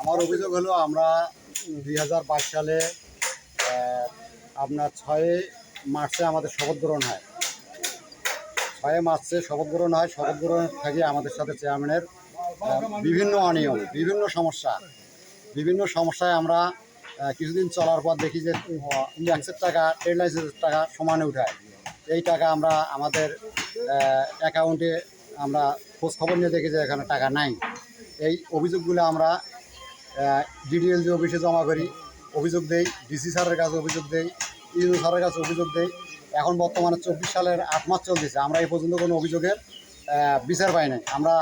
আমার অভিযোগ হলো, আমরা দু হাজার পাঁচ সালে আপনার ছয় মার্চে আমাদের শপথ গ্রহণ হয়। ছয় মার্চে শপথ গ্রহণ হয়, শপথ গ্রহণ থেকে আমাদের সাথে চেয়ারম্যানের বিভিন্ন অনিয়ম, বিভিন্ন সমস্যা। বিভিন্ন সমস্যায় আমরা কিছুদিন চলার পর দেখি যে ট্যাক্সের টাকা ট্রেড লাইসেন্সের টাকা সমানে উঠায়। এই টাকা আমরা আমাদের অ্যাকাউন্টে আমরা খোঁজ খবর নিয়ে দেখি যে এখানে টাকা নাই। এই অভিযোগগুলো আমরা ডিডিএলজি অফিসে জমা করি, অভিযোগ দেই ডিসি স্যারের কাছে অভিযোগ দেই ইউনো স্যারের কাছে অভিযোগ দেই। এখন বর্তমানে চব্বিশ সালের আট মাস চলতেছে, আমরা এই পর্যন্ত কোনো অভিযোগের বিচার পাই নাই। আমরা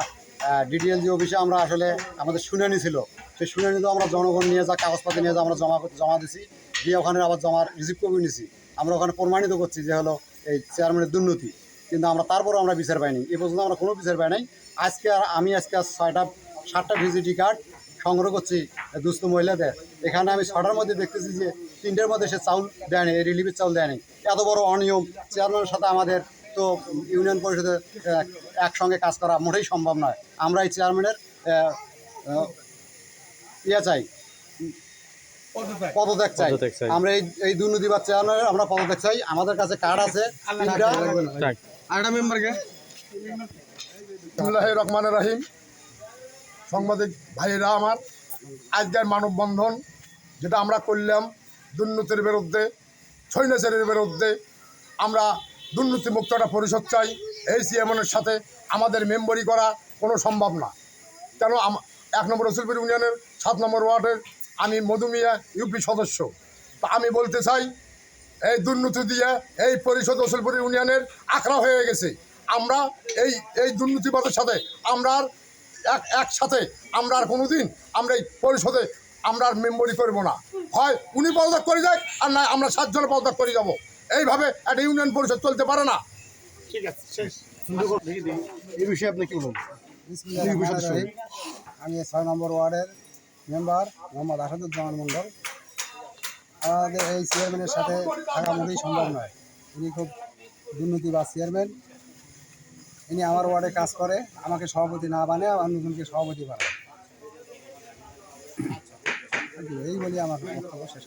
ডিডিএলজি অফিসে আমরা আসলে আমাদের শুনানি ছিল, সেই শুনানি তো আমরা জনগণ নিয়ে যা কাগজপাতি নিয়ে যা আমরা জমা জমা দিছি, দিয়ে ওখানে আবার জমার রিসিভ কপি নিছি। আমরা ওখানে প্রমাণিত করছি যে হলো এই চেয়ারম্যানের দুর্নীতি। কিন্তু আমরা তারপরও আমরা বিচার পাইনি। এ পর্যন্ত আমরা কোনো বিচার পাই নাই। আজকে আর আমি আজকে আর ছয়টা সাতটা ভিজিটি কার্ড সংগ্রহ করছি দুস্থ মহিলাদের। এখানে আমি ছটার মধ্যে দেখতেছি যে তিনটের মধ্যে সে চাউল দেয়নি এই রিলিফের চাউল দেয়নি এত বড় অনিয়ম। চেয়ারম্যানের সাথে আমাদের তো ইউনিয়ন পরিষদে একসঙ্গে কাজ করা মোটেই সম্ভব নয়। আমরা এই চেয়ারম্যানের ইয়ে চাই। পদত্যাগ। চাই। আমরা এই এই দুর্নীতিবাদ চেয়ারম্যানের আমরা পদত্যাগ চাই। আমাদের কাছে কার্ড আছে। আরেকটা মেম্বারকে। বিসমুল্লাহ রহমান রাহিম। সাংবাদিক ভাইয়েরা আমার, আজকের মানববন্ধন যেটা আমরা করলাম দুর্নীতির বিরুদ্ধে ছৈনাচারের বিরুদ্ধে, আমরা দুর্নীতিমুক্ত একটা পরিষদ চাই, এই সিএমনের সাথে আমাদের মেম্বরি করা কোনো সম্ভব না। কেন এক নম্বর রসুলপুর ইউনিয়নের, সাত নম্বর ওয়ার্ডের আমি মধুমিয়া ইউপি সদস্য। তা আমি বলতে চাই এই দুর্নীতি দিয়ে এই পরিষদ রসুলপুর ইউনিয়নের আখড়া হয়ে গেছে। আমরা এই এই দুর্নীতিবাদের সাথে আমরা আর এক একসাথে আমরা আর কোনো দিন আমরা এই পরিষদে আমরা আর মেম্বরি করব না। হয় উনি পদত্যাগ করে যাক আর না আমরা সাতজনে পদত্যাগ করে যাব। এইভাবে একটা ইউনিয়ন পরিষদ চলতে পারে না। ঠিক আছে শেষ। এই বিষয়ে আপনি কি বলুন আমি ছয় নম্বর ওয়ার্ডের মেম্বার মোহাম্মদ আসাদুজ্জামান মণ্ডল। আমাদের এই চেয়ারম্যানের সাথে থাকা মোটেই সম্ভব নয়। উনি খুব দুর্নীতিবাজ চেয়ারম্যান। ইনি আমার ওয়ার্ডে কাজ করে, আমাকে সভাপতি না বানে আমার নতুনকে সভাপতি বানায়। এই বলি আমার বক্তব্য শেষ